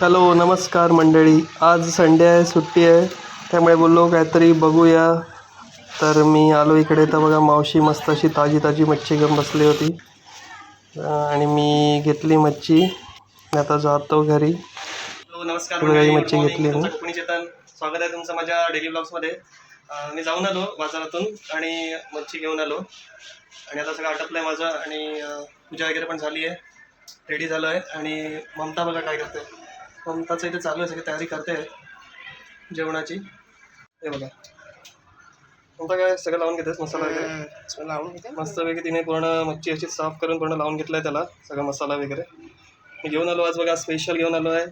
Hello नमस्कार मंडळी. आज संडे आहे सुट्टी आहे. त्यामुळे बोललो काहीतरी बघूया. तर मी आलो इकडे. तर बघा मावशी मस्त अशी ताजी ताजी मच्छी घेऊन बसली होती. आणि मी घेतली मच्छी. मी आता जातो घरी. नमस्कार मंडळी. मच्छी. घेतली मी. चेतन. स्वागत आहे तुमचं माझ्या डेली ब्लॉग्समध्ये मी जाऊन आलो बाजारातून आणि मच्छी घेऊन आलो. आणि आता सगळं आटपलं आहे माझं आणि पूजा वगैरे पण झाली आहे. रेडी झालो आहे. आणि ममता बघा काय करते. ममताचं इथे चालू आहे सगळी तयारी करते. जेवणाची. हे बघा. ममता काय सगळं लावून घेतेस मसाला वगैरे? लावून घेते. मस्तपैकी तिने पूर्ण मच्छी अशी साफ करून पूर्ण लावून घेतलं आहे त्याला सगळा मसाला वगैरे. मी घेऊन आलो आज बघा स्पेशल घेऊन आलो आहे.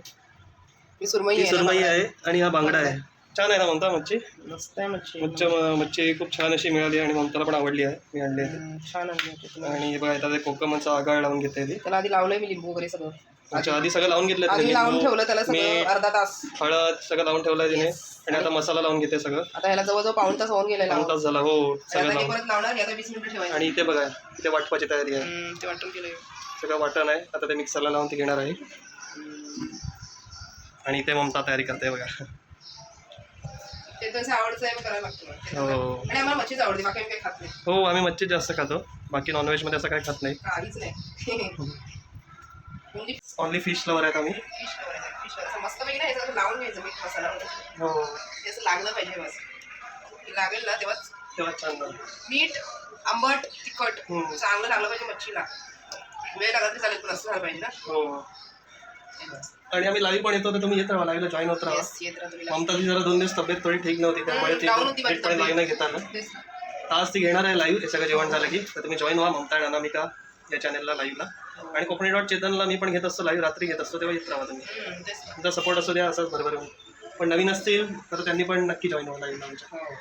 मी सुरमई सुरमई. आहे आणि हा बांगडा आहे. छान आहे ना म्हणता मच्छी? मस्त आहे मच्छी. मच्छ मच्छी खूप छान अशी मिळाली आणि ममताला पण आवडली आहे. मी आणली छान तुला. आणि हे बघा इथं ते कोकमाचा आगाळ लावून घेते ती. त्याला आधी लावलंय मी लिंबू वगैरे सगळं. अच्छा आधी सगळं लावून घेतलं आधी लावून ठेवलं त्याला सगळं अर्धा तास. हळद सगळं लावून ठेवलंय तिने. आणि आता मसाला लावून घेते सगळं. आता ह्याला जवळजवळ पाऊण तास होऊन गेलेला. पाऊण तास झाला हो सगळं आता लावून. परत लावणार आता वीस मिनिटं ठेवायचं. आणि इथे बघा इथे वाटपाची तयारी आहे. हम्म, ते वाटून केलं सगळं वाटण आहे. आता ते मिक्सरला लावून ते घेणार आहे. आणि इथे ममता तयारी करते बघा. ते तसं आवडतं आहे करायला लागतं हो. आणि आम्हाला मच्छीच आवडते बाकी आम्ही काही खात नाही. हो आम्ही मच्छी जास्त खातो. बाकी नॉनव्हेजमध्ये असं काही खात नाही. काहीच नाही. ऑनली फिश लवर आहेत मस्त पैकी नाही लावून घ्यायचं मीठ मसाला हो. ते असं लागलं पाहिजे बस लागेल ना तेव्हाच. तेव्हा छान झालं मीठ आंबट तिखट हम्म. चांगलं लागलं पाहिजे मच्छीला. वेळ लागला तरी चालेल पण असं झालं पाहिजे ना. हो. आणि आम्ही लाईव्ह पण येतो तर तुम्ही येत राहा लाईव्हला जॉईन होत राहा. ममताची जरा दोन दिवस तब्येत थोडी ठीक नव्हती त्यामुळे ती लाईव्ह नाही घेत आलं तेच ना. तर आज ती घेणार आहे लाईव्ह हे सगळं जेवण झालं की. तर तुम्ही जॉईन व्हा ममता आणि अनामिका या चॅनलला लाईव्हला आणि कोकणी डॉट चेतनला मी पण घेत असतो लाईव्ह रात्री घेत असतो तेव्हा येत राहा तुम्ही. तुमचा सपोर्ट असू द्या असंच बरोबर पण नवीन असतील तर त्यांनी पण नक्की जॉईन व्हा लाईव्हला आमच्या. हो.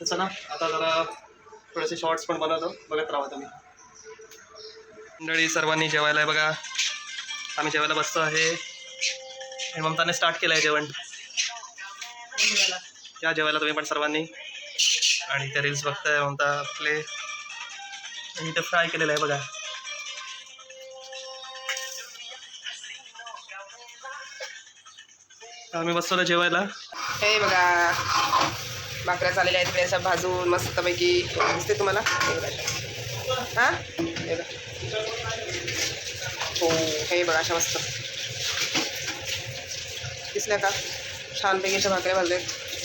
तर चला आता जरा थोडेसे शॉर्ट्स पण बनवतो बघत राहा तुम्ही. मंडळी सर्वांनी जेवायला आहे बघा. आम्ही जेवायला बसतो आहे. आणि ममताने स्टार्ट केलं आहे जेवण. या जेवायला तुम्ही पण सर्वांनी. आणि त्या रील्स बघताय ममता आपले. आणि इथे फ्राय केलेलं आहे बघा. आम्ही बसवलं जेवायला. हे बघा भाकऱ्या चाललेल्या आहेत तिकडे अशा भाजून मस्तपैकी दिसते तुम्हाला? हां हा? हे बघा. हो हे बघा अशा मस्त. दिसल्या का? छानपैकी अशा भाकऱ्या भाजलेत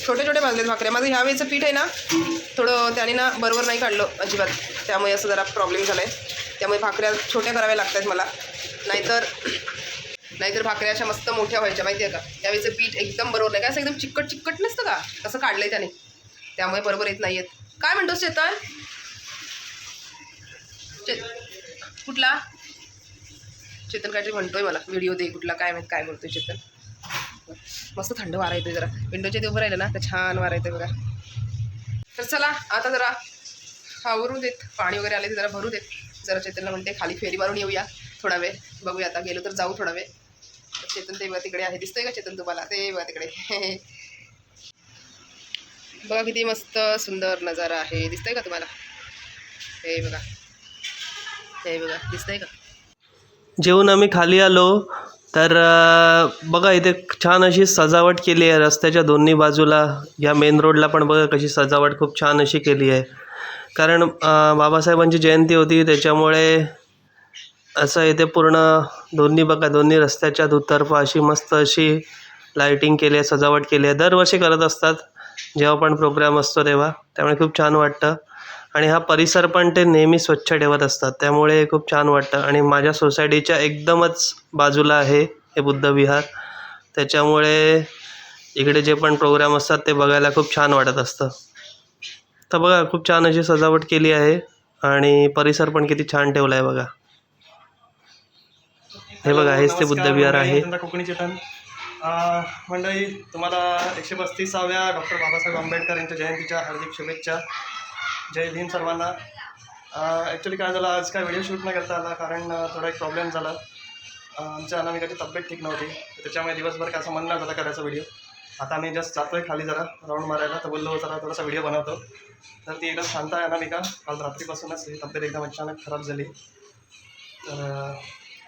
छोटे छोटे भाजलेत भाकऱ्या. माझं ह्या वेळेचं पीठ आहे ना थोडं त्याने ना बरोबर नाही काढलं अजिबात. त्यामुळे असं जरा प्रॉब्लेम झाला आहे त्यामुळे भाकऱ्या छोट्या कराव्या लागतात मला. नाहीतर नाहीतर भाकऱ्या अशा मस्त मोठ्या व्हायच्या माहिती आहे का? त्यावेळेचं पीठ एकदम बरोबर नाही. काय असं एकदम चिकट चिकट नसतं का? तसं काढलंय त्याने. त्यामुळे बरोबर येत नाही आहेत काय म्हणतोस चेतन? चे- कुठला? चेतन काहीतरी म्हणतोय मला. व्हिडिओ दे कुठला काय माहीत काय बोलतोय चेतन. मस्त थंड वारा येतोय जरा. विंडोच्या ते उभं राहिलं ना तर छान वारा येतोय बघा. तर चला आता जरा आवरून देत. पाणी वगैरे आले ते जरा भरू देत. जरा चेतनला म्हणते खाली फेरी मारून येऊया थोडा वेळ. बघूया आता गेलो तर जाऊ थोडा वेळ. चेतन ते तिकडे आहे दिसतंय का चेतन तुम्हाला? ते बघा तिकडे. बघा किती मस्त सुंदर नजारा आहे. दिसतंय का तुम्हाला? हे बघा. हे बघा. दिसतंय का? जेवून आम्ही खाली आलो तर बघा इथे छान अशी सजावट केली आहे रस्त्याच्या दोन्ही बाजूला. या मेन रोडला पण बघा कशी सजावट खूप छान अशी केली आहे. कारण बाबासाहेबांची जयंती होती त्याच्यामुळे असं इथे पूर्ण दोन्ही बघा दोन्ही रस्त्याच्या दुतर्फा अशी मस्त अशी लाईटिंग केली आहे सजावट केली आहे. दरवर्षी करत असतात जेव्हा पण प्रोग्राम असतो तेव्हा. त्यामुळे खूप छान वाटतं. आणि हा परिसर पण ते नेहमी स्वच्छ ठेवत असतात. त्यामुळे खूप छान वाटतं. आणि माझ्या सोसायटीच्या एकदमच बाजूला आहे हे बुद्ध विहार. त्याच्यामुळे इकडे जे पण प्रोग्राम असतात ते बघायला खूप छान वाटत असतं. तर बघा खूप छान अशी सजावट केली आहे. आणि परिसर पण किती छान ठेवला आहे बघा. हे बघा हेच ते बुद्ध विहार आहे. कोकणी चेतन मंडळी तुम्हाला एकशे पस्तीसाव्या डॉक्टर बाबासाहेब आंबेडकर यांच्या जयंतीच्या हार्दिक शुभेच्छा. जय भीम सर्वांना. ॲक्च्युली काय झालं आज काय व्हिडिओ शूट नाही करता आला कारण थोडा एक प्रॉब्लेम झाला. आमच्या अनामिकाची तब्येत ठीक नव्हती. त्याच्यामुळे दिवसभर काय असं मन नाही झालं करायचा व्हिडिओ आता आम्ही जस्ट जातोय खाली जरा राऊंड मारायला. तर बोललो जरा थोडासा व्हिडिओ बनवतो. तर ती एकदम शांत आहे अनामिका. काल रात्रीपासूनच ही तब्येत एकदम अचानक खराब झाली. तर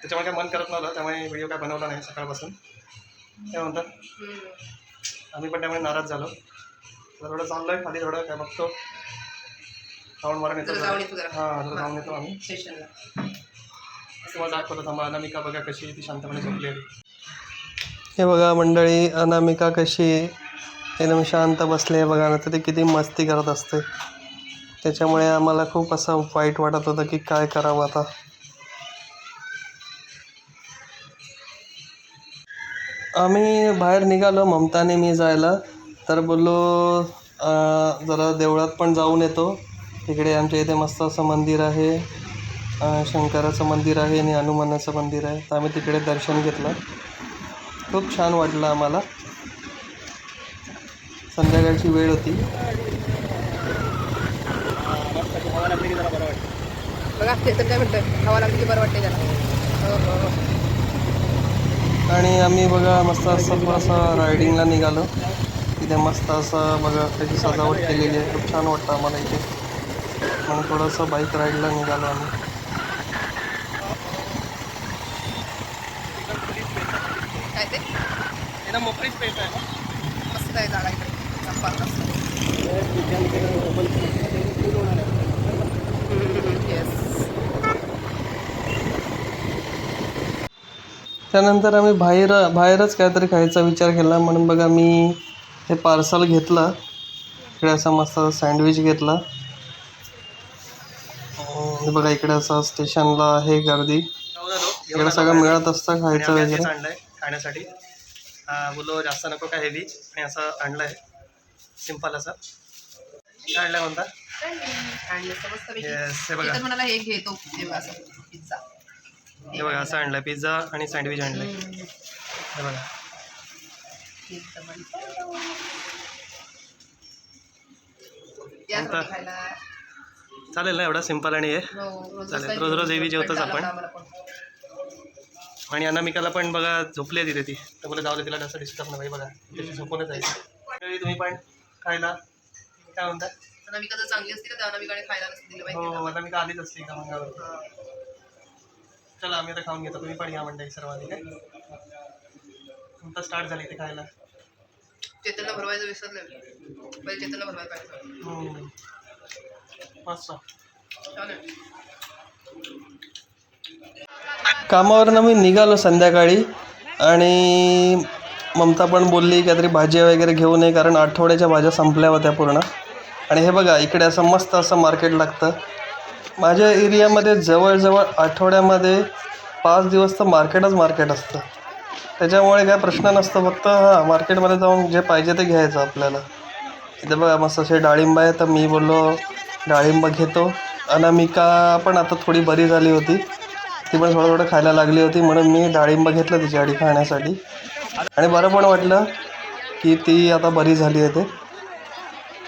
त्याच्यामुळे काय मन करत नव्हतं त्यामुळे व्हिडिओ काय बनवला नाही सकाळपासून. काय म्हणतात. आम्ही पण त्यामुळे नाराज झालो. थोडं चाललो आहे खाली थोडं काय बघतो. राऊंड मारून येतो. हां जरा जाऊन येतो आम्ही. तुम्हाला दाखवतो थांबा अनामिका बघा कशी ती शांतपणे झोपलेली हे बघा मंडळी अनामिका कशी एकदम शांत बसली आहे बघा ना तर ती किती मस्ती करत असते. त्याच्यामुळे आम्हाला खूप असं वाईट वाटत होतं की काय करावं आता. आम्ही बाहेर निघालो ममताने मी जायला. तर बोललो जरा देवळात पण जाऊन येतो. इकडे आमच्या इथे मस्त असं मंदिर आहे शंकराचं मंदिर आहे आणि हनुमानाचं मंदिर आहे. तर आम्ही तिकडे दर्शन घेतलं. खूप छान वाटलं आम्हाला. संध्याकाळची वेळ होती. बघा चेतन काय हवा लागली की बरं वाटते त्याला. हो हो. हो. आणि आम्ही बघा मस्त असं थोडंसं रायडिंगला निघालो. तिथे मस्त असं बघा त्याची सजावट केलेली आहे. खूप छान वाटतं आम्हाला इथे. मग थोडंसं बाईक राईडला निघालो आम्ही. काय ते मोकळी स्पेस आहे मस्त आहे जागा इकडे संपर्क येस त्यानंतर आम्ही बाहेर बाहेरच काहीतरी खायचा विचार केला. म्हणून बघा मी हे पार्सल घेतलं. इकडे असं मस्त सँडविच घेतला. हे बघा इकडे असं स्टेशनला आहे गर्दी. इकडे सगळं मिळत असतं खायचं वगैरे. आणलंय खाण्यासाठी. बोलो जास्त नको काय हेवी आणि असं आणलंय. सिंपल असं. काय आणलंय म्हणता? येस हे बघा. म्हणाला हे घेतो तेव्हा असं. पिझ्झा हे बघा असं आणलंय पिझ्झा आणि सँडविच आणलंय हे बघा. चालेल ना एवढा सिंपल आणि हे? हो, रोज चालेल. असं रोज रोज हेवी जेवतोच आपण. आणि अनामिकाला पण बघा झोपली तिथे. ती तर मला जाऊ दे तिला जास्त डिस्टर्ब नाही बघा. त्याची झोपूनच आहे. तुम्ही पण खायला. काय म्हणता? अनामिका जर चांगली असती ना तर अनामिकाने खायला नसतं हो अनामिका आलीच असते का मंगावर चला आम्ही आता खाऊन घेतो. तुम्ही पण या मंडळी सर्वांनी काय? तुमचा स्टार्ट झाली ते खायला. चेतनला भरवायचं विसरलं पहिले चेतनला भरवायला पाहिजे. हम्म. मस्त छान आहे. कामावरनं मी निघालो संध्याकाळी आणि ममता पण बोलली काहीतरी भाज्या वगैरे घेऊ नये कारण आठवड्याच्या भाज्या संपल्या होत्या पूर्ण. आणि हे बघा इकडे असं मस्त असं मार्केट लागतं. माझ्या एरियामध्ये जवळजवळ आठवड्यामध्ये पाच दिवस तर मार्केटच मार्केट असतं. त्याच्यामुळे काय प्रश्न नसतो फक्त हां मार्केटमध्ये जाऊन जे पाहिजे ते घ्यायचं आपल्याला. इथे बघा मस्त असे डाळिंब आहे तर मी बोललो डाळिंब घेतो. अनामिका पण आता थोडी बरी झाली होती. ती पण थोडं थोडं खायला लागली होती म्हणून मी डाळिंब घेतलं तिच्यासाठी खाण्यासाठी. आणि बरं पण वाटलं की ती आता बरी झाली आहे ते.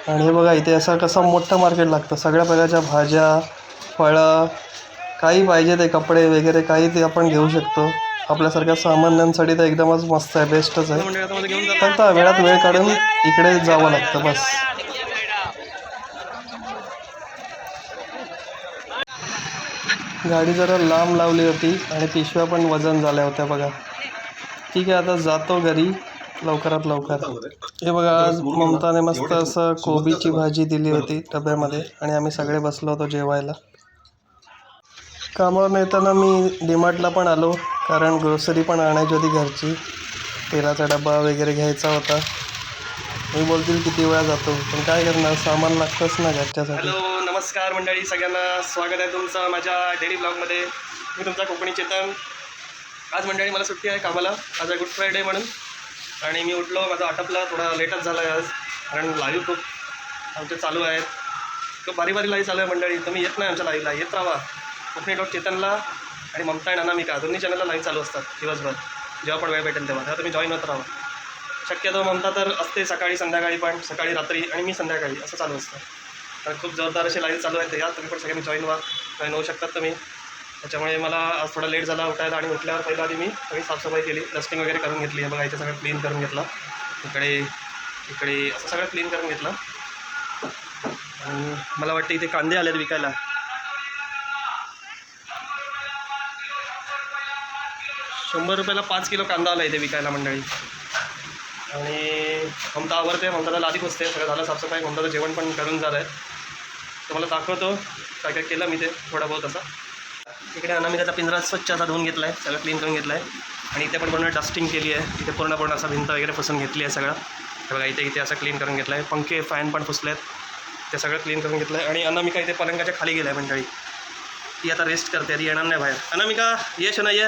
आणि हे बघा इथे असं कसं मोठं मार्केट लागतं. सगळ्या प्रकारच्या भाज्या फळं काही पाहिजे ते कपडे वगैरे काही ते आपण घेऊ शकतो. आपल्यासारख्या सामान्यांसाठी तर एकदमच मस्त आहे बेस्टच आहे. फक्त वेळात वेळ काढून इकडे जावं लागतं बस. गाडी जरा लांब लावली होती आणि पिशव्या पण वजन झाल्या होत्या बघा. ठीक आहे आता जातो घरी लवकरात लवकर. हे बघा आज ममताने मस्त असं कोबीची भाजी दिली होती डब्यामध्ये आणि आम्ही सगळे बसलो होतो जेवायला. कामावर येताना मी डीमार्टला पण आलो. कारण ग्रोसरी पण आणायची होती घरची. तेलाचा डबा वगैरे घ्यायचा होता. मी बोलतील किती वेळा जातो. पण काय करणार? सामान लागतंच ना घरच्यासाठी. हॅलो नमस्कार मंडळी. सगळ्यांना स्वागत आहे तुमचं माझ्या डेली ब्लॉगमध्ये मी तुमचा कोकणी चेतन. आज मंडळी मला सुट्टी आहे कामाला. आज आहे गुड फ्रायडे म्हणून. आणि मी उठलो. माझा आटपला. थोडा लेटच झाला आहे आज. कारण लाईव्ह खूप आमचे चालू आहेत. खूप बारी बारी लाईव्ह चालू आहे मंडळी. तुम्ही येत नाही आमच्या लाईव्हला येत राहा. कोकणी डॉट चेतनला आणि ममता आणि अनामिका दोन्ही चॅनलला लाईव्ह चालू असतात दिवसभर. जेव्हा पण वेळ भेटेल तेव्हा. तेव्हा तुम्ही जॉईन होत राहा. शक्यतो ममता तर असते सकाळी संध्याकाळी पण सकाळी रात्री आणि मी संध्याकाळी असं चालू असतं. तर खूप जोरदार असे लाईव्ह चालू आहेत या तुम्ही पण सगळ्यांनी जॉईन व्हा. जॉईन होऊ शकतात तुम्ही. त्याच्यामुळे मला आज थोडा लेट झाला उठायला आणि उठल्यावर पहिला आधी मी सगळी साफसफाई केली. डस्टिंग वगैरे करून घेतली बघा इथे सगळं क्लीन करून घेतलं. इकडे इकडे असं सगळं क्लीन करून घेतलं. आणि मला वाटतं इथे कांदे आलेत विकायला. शंभर रुपयाला पाच किलो कांदा आला इथे विकायला मंडळी. आणि ममता आवडते ममताला लादी बसते सगळं झालं साफसफाई ममताचं जेवण पण करून झालं आहे तुम्हाला दाखवतो काय काय केलं मी ते थोडा बहुत असं. इकडे अनामिकाचा पिंजरा स्वच्छ असा धुवून घेतला आहे सगळं क्लीन करून घेतलं आहे आणि इथे पण पूर्ण डस्टिंग केली आहे. इथे पूर्ण पूर्ण असा भिंत वगैरे पुसून घेतली आहे सगळं. सगळं बघा इथे इथे असं क्लीन करून घेतलं आहे पंखे फॅन पण पुसले आहेत ते सगळं क्लीन करून घेतलं आहे आणि अनामिका इथे पलंगाच्या खाली गेलं आहे मंडळी. ती आता रेस्ट करते ती येणार नाही बाहेर. अनामिका ये शना ये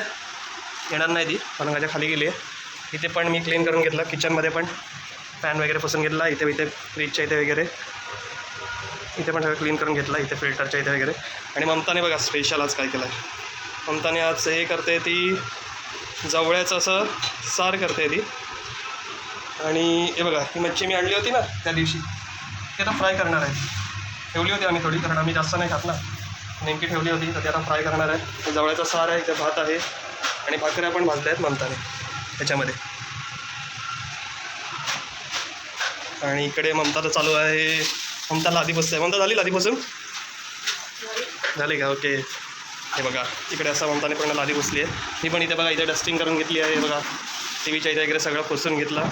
येणार नाही ती. पलंगाच्या खाली गेली आहे. इथे पण मी क्लीन करून घेतलं. किचनमध्ये पण फॅन वगैरे पुसून घेतला. इथे इथे फ्रीजच्या इथे वगैरे. इथे पण सगळं क्लीन करून घेतलं. इथे फिल्टरच्या इथे वगैरे. आणि ममताने बघा स्पेशल आज काय केलं आहे ममताने आज हे करते ती जवळ्याचं असं सार करते ती. आणि हे बघा ही मच्छी मी आणली होती ना त्या दिवशी. ती आता फ्राय करणार आहे. ठेवली होती आम्ही थोडी कारण आम्ही जास्त नाही खात ना. नेमकी ठेवली होती तर ती आता फ्राय करणार आहे. हे सार आहे इथे भात आहे. आणि भाकऱ्या पण भाजल्या आहेत ममताने त्याच्यामध्ये. आणि इकडे ममता चालू आहे. ममता लादी बसते ममता झाली लादी बसून? झाली का? ओके. हे बघा इकडे असं ममताने पूर्ण लादी बसली आहे. मी पण इथे बघा इथे डस्टिंग करून घेतली आहे. बघा टी व्हीच्या इथे वगैरे सगळं पुसून घेतला.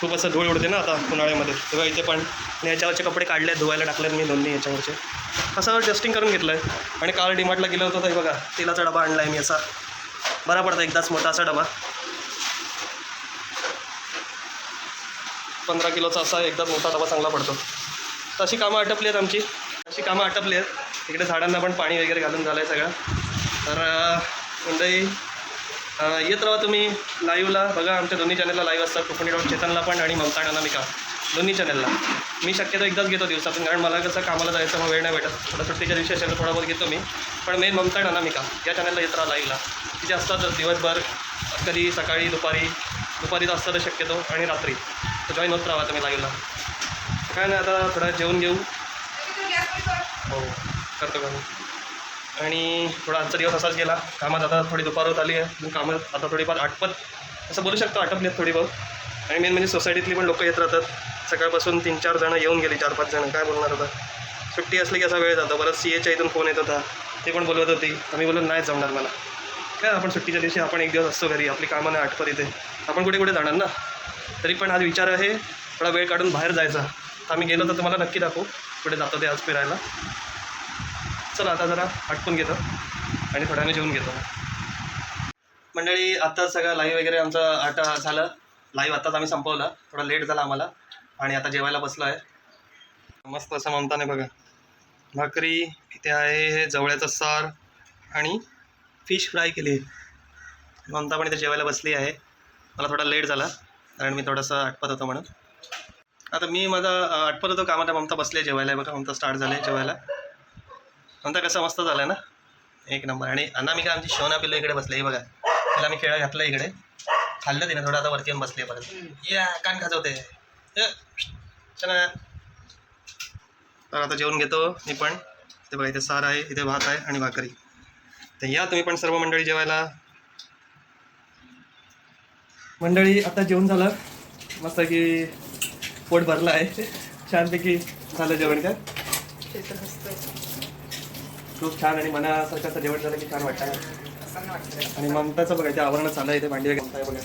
खूप असं धूळ उडते ना आता उन्हाळ्यामध्ये. तेव्हा इथे पण. आणि याच्यावरचे कपडे काढले धुवायला टाकलेत मी दोन्ही याच्यावरचे. असं डस्टिंग करून घेतलं आहे आणि काल डिमार्टला गेलं होतं तर बघा तेलाचा डबा आणला आहे मी असा. बरा पडतो एकदाच मोठा असा डबा. पंधरा किलोचा असा एकदाच मोठा डबा चांगला पडतो. तर अशी कामं आटपली आहेत आमची. अशी कामं आटपली आहेत. इकडे झाडांना पण पाणी वगैरे घालून झालं आहे सगळं. तर अं, येत राहा तुम्ही लाईव्हला बघा आमच्या दोन्ही चॅनलला लाईव्ह असतात. कोकणी डॉट चेतनला पण आणि ममता मी अनामिका दोन्ही चॅनलला मी शक्यतो एकदाच घेतो दिवसातून कारण मला कसं कामाला जायचं मग वेळ नाही भेटत. थोडं सुट्टीच्या दिवशी असेल तर बहुत घेतो मी. पण मेन ममता मी अनामिका या चॅनलला येत राहा लाईव्हला तिथे असतातच दिवसभर कधी सकाळी दुपारी. दुपारीच तर शक्यतो आणि रात्री. तर जॉईन होत राहा तुम्ही लाईव्हला काय नाही आता थोडं जेवून घेऊ. हो करतो का आणि थोडा आजचा दिवस असाच गेला. कामात आता थोडी दुपार होत आली आहे. कामात आता थोडीफार आटपत. असं बोलू शकतो आटपली आहेत थोडी बहुत आणि मेन म्हणजे सोसायटीतली पण लोक येत राहतात. सकाळपासून तीन चार जणं येऊन गेली चार पाच जणं. काय बोलणार होता सुट्टी असली की असा वेळ जातो. परत सी एच्या इथून फोन येत होता. ते पण बोलवत होती. आम्ही बोललो नाही जमणार मला. काय आपण सुट्टीच्या दिवशी आपण एक दिवस असतो घरी? आपली कामं नाही आठवत इथे. आपण कुठे कुठे जाणार ना? तरी पण आज विचार आहे थोडा वेळ काढून बाहेर जायचा. आम्ही गेलो तर तुम्हाला नक्की दाखवू. कुठे जातो ते आज फिरायला. चला आता जरा आटपून घेतो आणि थोड्याने जेवून घेतो. मंडळी आत्ताच सगळं लाईव्ह वगैरे आमचा आटा झालं. लाईव्ह आत्ताच आम्ही संपवला. थोडा लेट झाला आम्हाला. आणि आता जेवायला बसलो आहे मस्त असं ममताने बघा. भाकरी इथे आहे हे जवळ्याचं सार आणि फिश फ्राय केली. आहे ममता पण इथे जेवायला बसली आहे. मला थोडा लेट झाला कारण मी थोडंसं आटपत होतो म्हणून. आता मी माझा आटपत होतो कामात ममता बसली आहे जेवायला. बघा ममता स्टार्ट झाले जेवायला. ममता कसं मस्त झालं ना? एक नंबर. आणि अनामिका आमची शोना पिल्लू इकडे बसले हे बघा. तिला मी खेळा घातला इकडे. खाल्लं तिने थोडं आता वरती येऊन बसली आहे परत. या कान खाजवते. तर आता जेवण घेतो मी पण. इथे बघा इथे सार आहे इथे भात आहे आणि भाकरी. तर या तुम्ही पण सर्व मंडळी जेवायला. मंडळी आता जेवण झालं. मस्त की पोट भरलं आहे. छानपैकी झालं जेवण का चेतन हसतोय. खूप छान आणि मनासारखं असं जेवण झालं की छान वाटतं. असं नाही वाटतं. आणि ममताचं बघा इथे आवरण चाललं आहे. इथे भांडी आहे बघा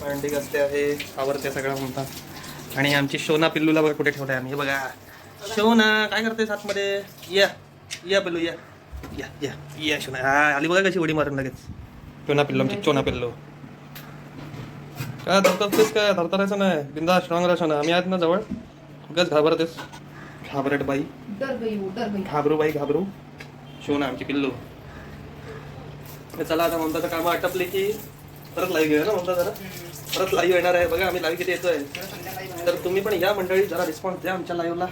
भांडी घासते आहे आवरते सगळं ममता. आणि आमची शोना पिल्लूला बघा कुठे ठेवलाय आहे आम्ही. हे बघा. शोना काय करतेस आतमध्ये? या. या पिल्लू या. या या. या शोना. हा आली बघा कशी उडी मारून लगेच. शोना पिल्लू आमची चोना पिल्लू. काय धरताच काय? धरतारायचं नाही. बिंदा स्ट्रॉंग राहा शोना. आम्ही आहेत ना जवळ. उगाच घाबरतेस. घाबरट बाई. घाबरू बाई घाबरू. शोना आमची पिल्लू. चला आता ममताचं कामं आटपले की परत लाईव्ह घेऊया ना ममता जरा? परत लाईव्ह येणार आहे. बघा आम्ही लाईव्ह किती येतोय. तर तुम्ही पण या मंडळी जरा रिस्पॉन्स द्या आमच्या लाईव्हला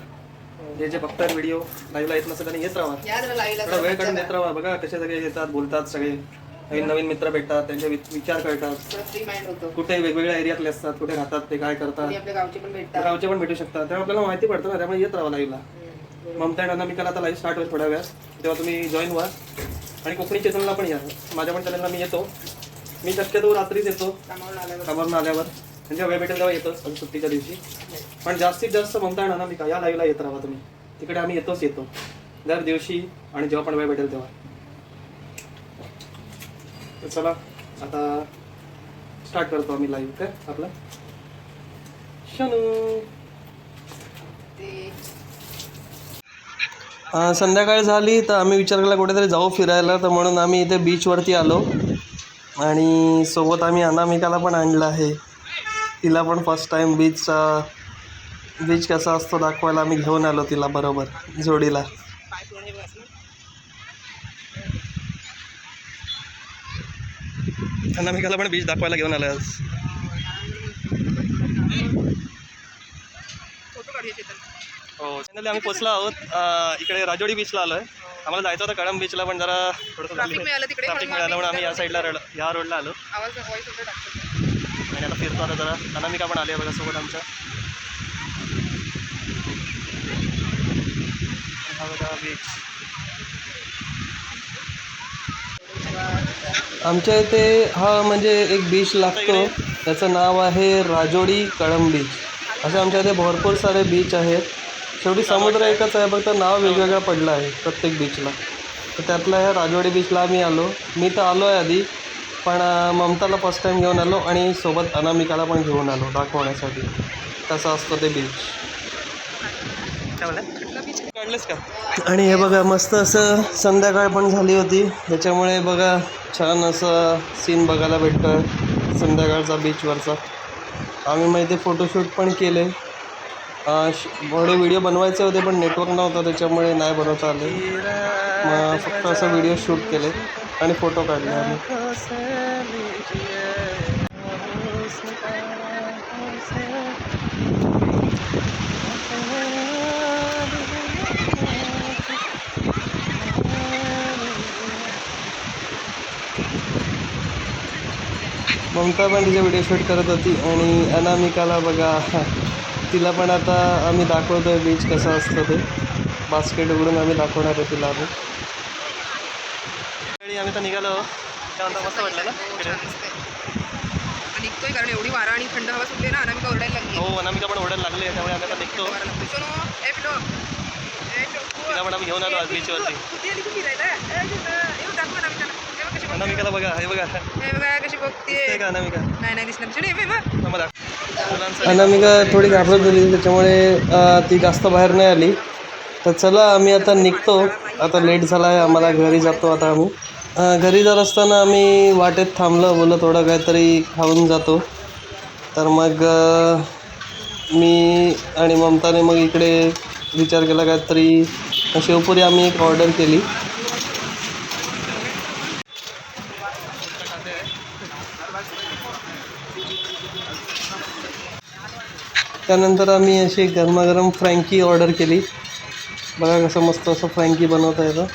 जे जे बघताय व्हिडिओ लाईव्हला येत नसेल त्यांनी येत राहा. थोडा वेळ काढून येत राहा. बघा कसे सगळे येतात बोलतात सगळे. नवीन नवीन मित्र भेटतात त्यांचे वि- विचार कळतात. कुठे वेगवेगळ्या एरियातले असतात कुठे राहतात ते काय करतात. गावचे पण भेटू शकतात. त्यामुळे आपल्याला माहिती पडतं ना त्यामुळे येत राहा लाईव्हला. ममता आणि अनामिकाला आता लाईव्ह स्टार्ट होईल थोड्या वेळात. तेव्हा तुम्ही जॉईन व्हा. आणि कोकणी चॅनलला पण या. माझ्या पण चॅनलला मी येतो. मी शक्यतो रात्रीच येतो. कामावरून आल्यावर. कामावरून वेळ भेटेल तेव्हा येतोच आणि सुट्टीच्या दिवशी. पण जास्तीत जास्त म्हणताय ना मी का या लाईव्हला येत राहा तुम्ही. तिकडे आम्ही येतोच येतो. दर दिवशी आणि जेव्हा पण वेळ भेटेल तेव्हा. तर चला आता स्टार्ट करतो आम्ही लाईव्ह काय आपला? शनू. संध्याकाळ झाली तर आम्ही विचार केला कुठेतरी जाऊ फिरायला तर म्हणून आम्ही इथे बीचवरती आलो. आणि सोबत आम्ही अनामिकाला पण आणलं आहे. तिला पण फर्स्ट टाईम बीचचा बीच कसा असतो दाखवायला आम्ही घेऊन आलो तिला बरोबर जोडीला. अनामिकाला पण बीच दाखवायला घेऊन आलो. आज हो फायनली आम्ही पोचलो आहोत इकडे राजोडी बीचला आलो आहे आम्हाला जायचं होतं कळंब बीचला पण जरा थोडंसं ट्रॅफिक मिळालं म्हणून आम्ही या साईडला रोड या रोडला आलो. आता फिरतो आता जरा. अनामिका पण आली आहे बघा सोबत आमच्या. हा बघा बीच आमच्या इथे हा म्हणजे एक बीच लागतो. त्याचं नाव आहे राजोडी कळंब बीच असे आमच्या इथे भरपूर सारे बीच आहेत. शेवटी समुद्र एकच आहे फक्त नाव वेगवेगळं पडलं आहे प्रत्येक बीचला तर त्यातल्या ह्या राजवाडी बीचला आम्ही आलो. मी तर आलो आहे आधी. पण ममताला फर्स्ट टाईम घेऊन आलो आणि सोबत अनामिकाला पण घेऊन आलो दाखवण्यासाठी. कसं असतं ते बीच काढलेस का? आणि हे बघा मस्त असं संध्याकाळ पण झाली होती. त्याच्यामुळे बघा छान असं सीन बघायला भेटतं संध्याकाळचा बीचवरचा आम्ही मग इथे फोटोशूट पण केले. थोडे व्हिडिओ बनवायचे होते पण नेटवर्क नव्हतं त्याच्यामुळे नाही बनवता आले. मग फक्त असं व्हिडिओ शूट केले आणि फोटो काढले आम्ही. ममता पण तिचे व्हिडिओ शूट करत होती आणि अनामिकाला बघा तिला पण आता आम्ही दाखवतो आहे बीच कसं असतं ते. बास्केट उघडून आम्ही दाखवणार आहे तिला आम्ही. आणि आम्ही तर निघालो. मस्त वाटलं ना? निघतोय कारण एवढी वारा आणि थंड हवा सुटली ना अनामिका ओरडायला लागली. हो अनामिका पण ओढायला लागली त्यामुळे आम्ही आता निघतो वारा लागतोय. सोनू, ए पिलो. ए शोकू. तिला पण आम्ही घेऊन आलो आज बीचवरती अनामिकाला. बघ हे बघा. कशी बघते. का अनामिका? नाही नाही दिसणार थोडी घाबरत होती त्याच्यामुळे ती जास्त बाहेर नाही आली. तर चला आम्ही आता निघतो. आता लेट झाला आहे आम्हाला घरी जातो आता आम्ही. घरी जात असताना आम्ही वाटेत थांबलो बोललो थोडं काहीतरी खाऊन जातो. तर मग मी आणि ममताने मग इकडे विचार केला काहीतरी शेवपुरी आम्ही एक ऑर्डर केली. त्यानंतर आम्ही अशी गरमागरम फ्रँकी ऑर्डर केली. बघा कसं मस्त असं फ्रँकी बनवता येतं.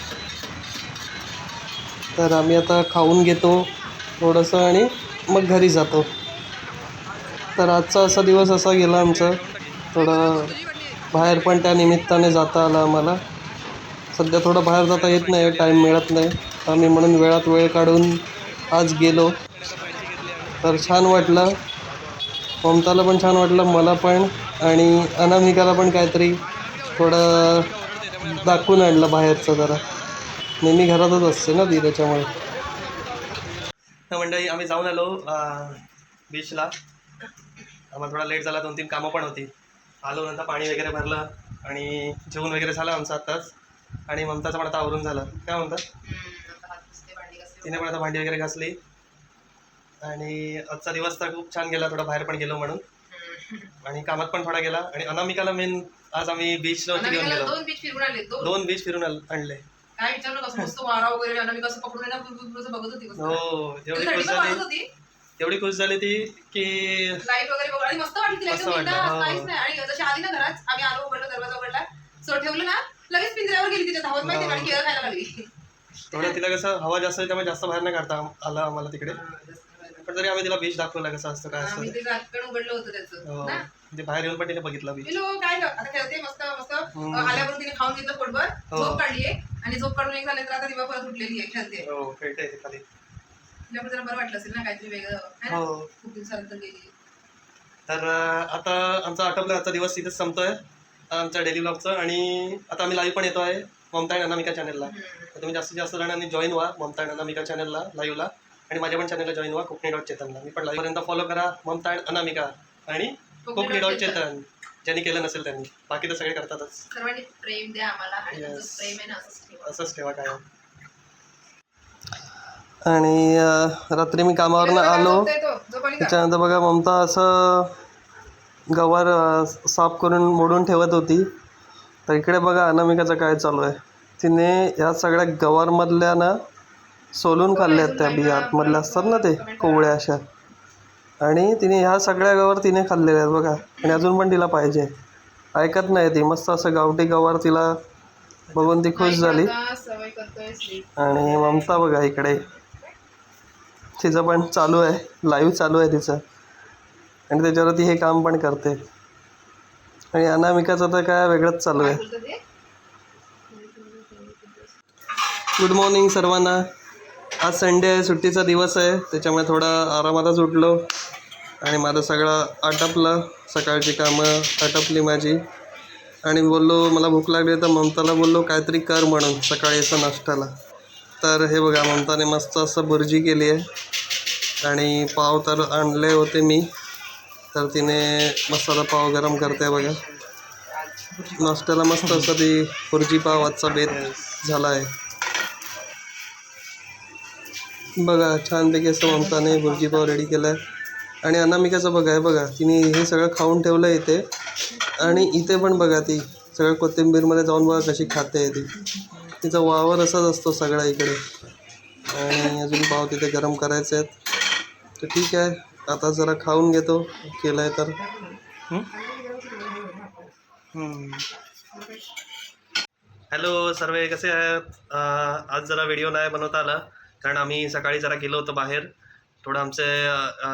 तर आम्ही आता खाऊन घेतो थोडंसं आणि मग घरी जातो. तर आजचा असा दिवस असा गेला आमचा. थोडं बाहेर पण त्या निमित्ताने जाता आलं आम्हाला. सध्या थोडं बाहेर जाता येत नाही टाईम मिळत नाही. आम्ही म्हणून वेळात वेळ काढून आज गेलो. तर छान वाटलं. ममताला पण छान वाटलं मला पण. आणि अनामिकाला पण काहीतरी थोडं दाखवून आणलं बाहेरचं जरा. नेहमी घरातच असते ना ती त्याच्यामुळे. तर मंडळी आम्ही जाऊन आलो बीचला आम्हाला थोडा लेट झाला दोन तीन कामं पण होती. आलो नंतर पाणी वगैरे भरलं आणि जेवण वगैरे झालं आमचं आत्ताच. आणि ममताचं पण आता आवरून झालं. काय म्हणतात. तिने पण आता भांडी वगैरे घासली. आणि आजचा दिवस तर खूप छान गेला. थोडा बाहेर पण गेलो म्हणून. आणि कामात पण थोडा गेला. आणि अनामिकाला मेन आज आम्ही बीचला घेऊन गेलो. दोन बीच फिरून आले दोन? दोन बीच फिरून आल- आणले. काय विचारलं कसं मस्त वारा वगैरे अनामिका असं पकडून आहे ना बुल- बुल- बुल असं बघत होती मस्त. हो एवढी खुश पण वाजत झाली होती? एवढी खुश झाली ती की लाइट वगैरे बघ आणि मस्त वाटली तिला मस्त एकदम वाटलं, बिंदास, हो. काहीच नाही. आणि जशी आली ना घरात आम्ही आलो उघडलं दरवाजा उघडला. सो ठेवलं ना लगेच पिंजऱ्यावर गेली तिच्या धावत माहिती. आणि केळं खायला लागली. थोडं तिला कसं हवा जास्त त्यामुळे जास्त बाहेर नाही काढता आलं आम्हाला तिकडे. पण तरी आम्ही तिला बीच दाखवला कसं असतं काय असतं. आम्ही ते झाकण उघडलं होतं त्याचं. हो. ना? ते बाहेर येऊन पण तिने बघितला बीच पिलो काय? आता खेळते मस्त मस्त. हम्म. आल्यावरून तिने खाऊन घेतलं पोटभर हो. झोप काढलीये आणि झोप काढून एक झाले तर आता दिवा परत उठलेली आहे खेळते. हो खेळते खाली. तिला पण जरा बरं वाटलं असेल ना काहीतरी वेगळं है ना? हो. खूप दिवसानंतर गेली. तर अं, आता आमचा आटोपला आजचा दिवस इथेच संपतोय. आमच्या डेली ब्लॉगचं आणि आता आम्ही लाईव्ह पण येतो आहे ममता आणि अनामिका चॅनलला. तर तुम्ही जास्तीत जास्त जणांनी जॉईन व्हा ममता आणि अनामिका चॅनलला लाईव्हला आणि माझ्या पण चॅनलला जॉईन व्हा कोकणी डॉट चेतनला मी पण लाईव्हपर्यंत फॉलो करा ममता आणि अनामिका आणि कोकणी डॉट चेतन. ज्यांनी केलं नसेल त्यांनी. बाकी तर सगळे करतातच. सर्वांनी प्रेम द्या आम्हाला असंच ठेवा. काय आणि रात्री मी कामावरनं आलो. त्याच्यानंतर बघा ममता असं गवार साफ करून मोडून ठेवत होती. तर इकडे बघा अनामिकाचं काय चालू आहे. तिने ह्या सगळ्या गवारमधल्या ना सोलून खाल्ल्यात त्या बिया. आतमधल्या असतात ना ते कोवळ्या अशा. आणि तिने ह्या सगळ्या गवार तिने खाल्लेल्या आहेत बघा. आणि अजून पण तिला पाहिजे. ऐकत नाही ती. मस्त असं गावठी गवार तिला बघून ती खुश झाली. आणि ममता बघा इकडे. तिचं पण चालू आहे. लाईव्ह चालू आहे तिचं. आणि त्याच्यावरती हे काम पण करते. आणि अनामिकाचं तर काय वेगळंच चालू आहे. गुड मॉर्निंग सर्वांना. आज संडे आहे सुट्टीचा दिवस आहे त्याच्यामुळे थोडा आरामातच उठलो. आणि माझं सगळं आटपलं सकाळची कामं आटपली माझी. आणि बोललो मला भूक लागली तर ममताला बोललो काहीतरी कर म्हणून सकाळी असं नाश्त्याला. तर हे बघा ममताने मस्त असं भुर्जी केली आहे. आणि पाव तर आणले होते मी. तर तिने मसाला पाव गरम करते बघा. नाश्त्याला मस्त असं ती खुर्जी पावाचा आजचा बेत झाला आहे. बघा छानपैकी असं ममताने भुर्जी पाव रेडी केला आहे आणि अनामिकाचं बघा आहे बघा तिने हे सगळं खाऊन ठेवलं इथे. आणि इथे पण बघा ती सगळं कोथिंबीरमध्ये जाऊन बघा कशी खाते आहे ती. तिचा वावर असाच असतो सगळा इकडे. आणि अजून पाव तिथे गरम करायचे आहेत. तर ठीक आहे. आता जरा खाऊन घेतो. केलं आहे तर हॅलो सर्व कसे आहेत? आज जरा व्हिडिओ नाही बनवता आला कारण आम्ही सकाळी जरा गेलो होतो बाहेर. थोडं आमचे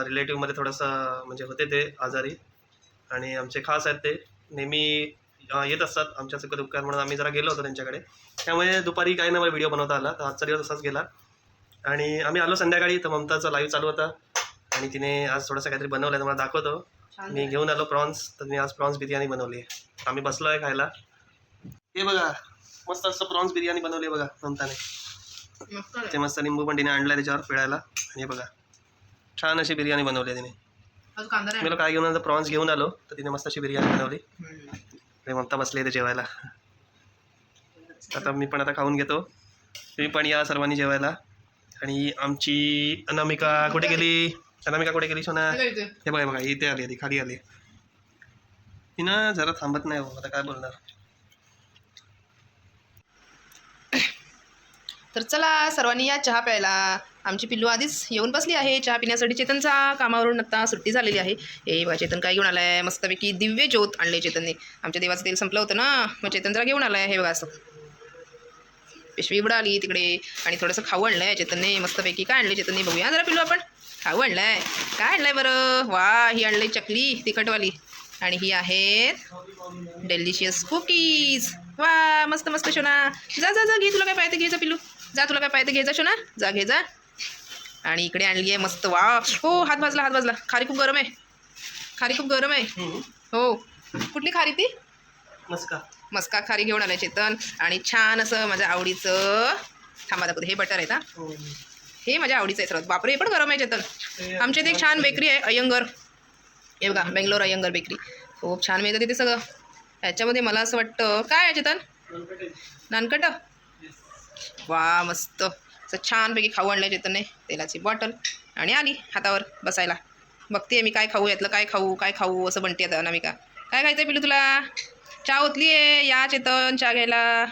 रिलेटिव्हमध्ये थोडंसं म्हणजे होते ते आजारी. आणि आमचे खास आहेत ते. नेहमी येत असतात आमच्या सगळं दुकान म्हणून आम्ही जरा गेलो होतो त्यांच्याकडे. त्यामुळे दुपारी काही नाही व्हिडिओ बनवता आला. तर आजचा दिवस असाच गेला. आणि आम्ही आलो संध्याकाळी. तर ममताचा लाईव्ह चालू होता. आणि तिने आज थोडंसं काहीतरी बनवलं आहे मला दाखवतो मी घेऊन आलो प्रॉन्स तर मी आज प्रॉन्स बिर्याणी बनवली आहे. आम्ही बसलो आहे खायला. हे बघा मस्त असं प्रॉन्स बिर्याणी बनवली आहे बघा ममताने. ते मस्त लिंबू पण तिने आणलं त्याच्यावर पिळायला. आणि हे बघा छान अशी बिर्याणी बनवली आहे तिने. मी काय घेऊन आलो प्रॉन्स घेऊन आलो तर तिने मस्त अशी बिर्याणी बनवली. ते ममता बसले इथे जेवायला. आता मी पण आता खाऊन घेतो. तुम्ही पण या सर्वांनी जेवायला. आणि आमची अनामिका कुठे गेली? अनामिका कुठे गेली सोना? हे बघा बघा इथे आली ती खाली आली. ती ना जरा थांबत नाही हो आता काय बोलणार. तर चला सर्वांनी या चहा प्यायला. आमची पिल्लू आधीच येऊन बसली आहे. चहा पिण्यासाठी चेतनचा कामावरून आता सुट्टी झालेली आहे. हे बघा चेतन काय घेऊन आलं आहे मस्तपैकी दिव्य ज्योत आणले चेतनने. आमच्या देवाचं तेल संपलं होतं ना? मग चेतन जरा घेऊन आलं आहे हे बघा असं. पिशवी बुडाली तिकडे. आणि थोडंसं खाऊ आणलं आहे चेतनने. मस्तपैकी काय आणलं चेतनने? बघूया. जरा पिल्लू आपण. खाऊ आणलं आहे काय आणलं आहे बरं? वा ही आणली चकली तिखटवाली. आणि ही आहेत डेलिशियस कुकीज वा मस्त मस्त शोना. जा जा जा घे तुला काय पाहिजे घे जा पिल्लू. जा तुला काय पाहिजे घे जा शोना. जा घे जा. आणि इकडे आणली आहे मस्त वा हो हात भाजला हात भाजला. खारी खूप गरम आहे. खारी खूप गरम आहे. हो. कुठली खारी ती? नसका मस्का खारी घेऊन आलाय चेतन. आणि छान असं माझ्या आवडीचं थांबा दाखवते. हे बटर आहे का हे माझ्या आवडीचं आहे सर्वात. बापरे पण गरम आहे चेतन. आमच्या इथे एक छान बेकरी आहे अय्यंगर हे बघा बेंगलोर अय्यंगर बेकरी. खूप छान मिळतं तिथे सगळं. ह्याच्यामध्ये मला असं वाटतं काय आहे चेतन? नानकट? वा मस्त. असं छानपैकी खाऊ आणलं चेतनने तेलाची बॉटल. आणि आली हातावर बसायला. बघते मी काय खाऊ यातलं काय खाऊ काय खाऊ असं म्हणते आता अनामिका. काय खायचं पिलू तुला? चहा ओतली आहे या चेतन चहा घ्यायला.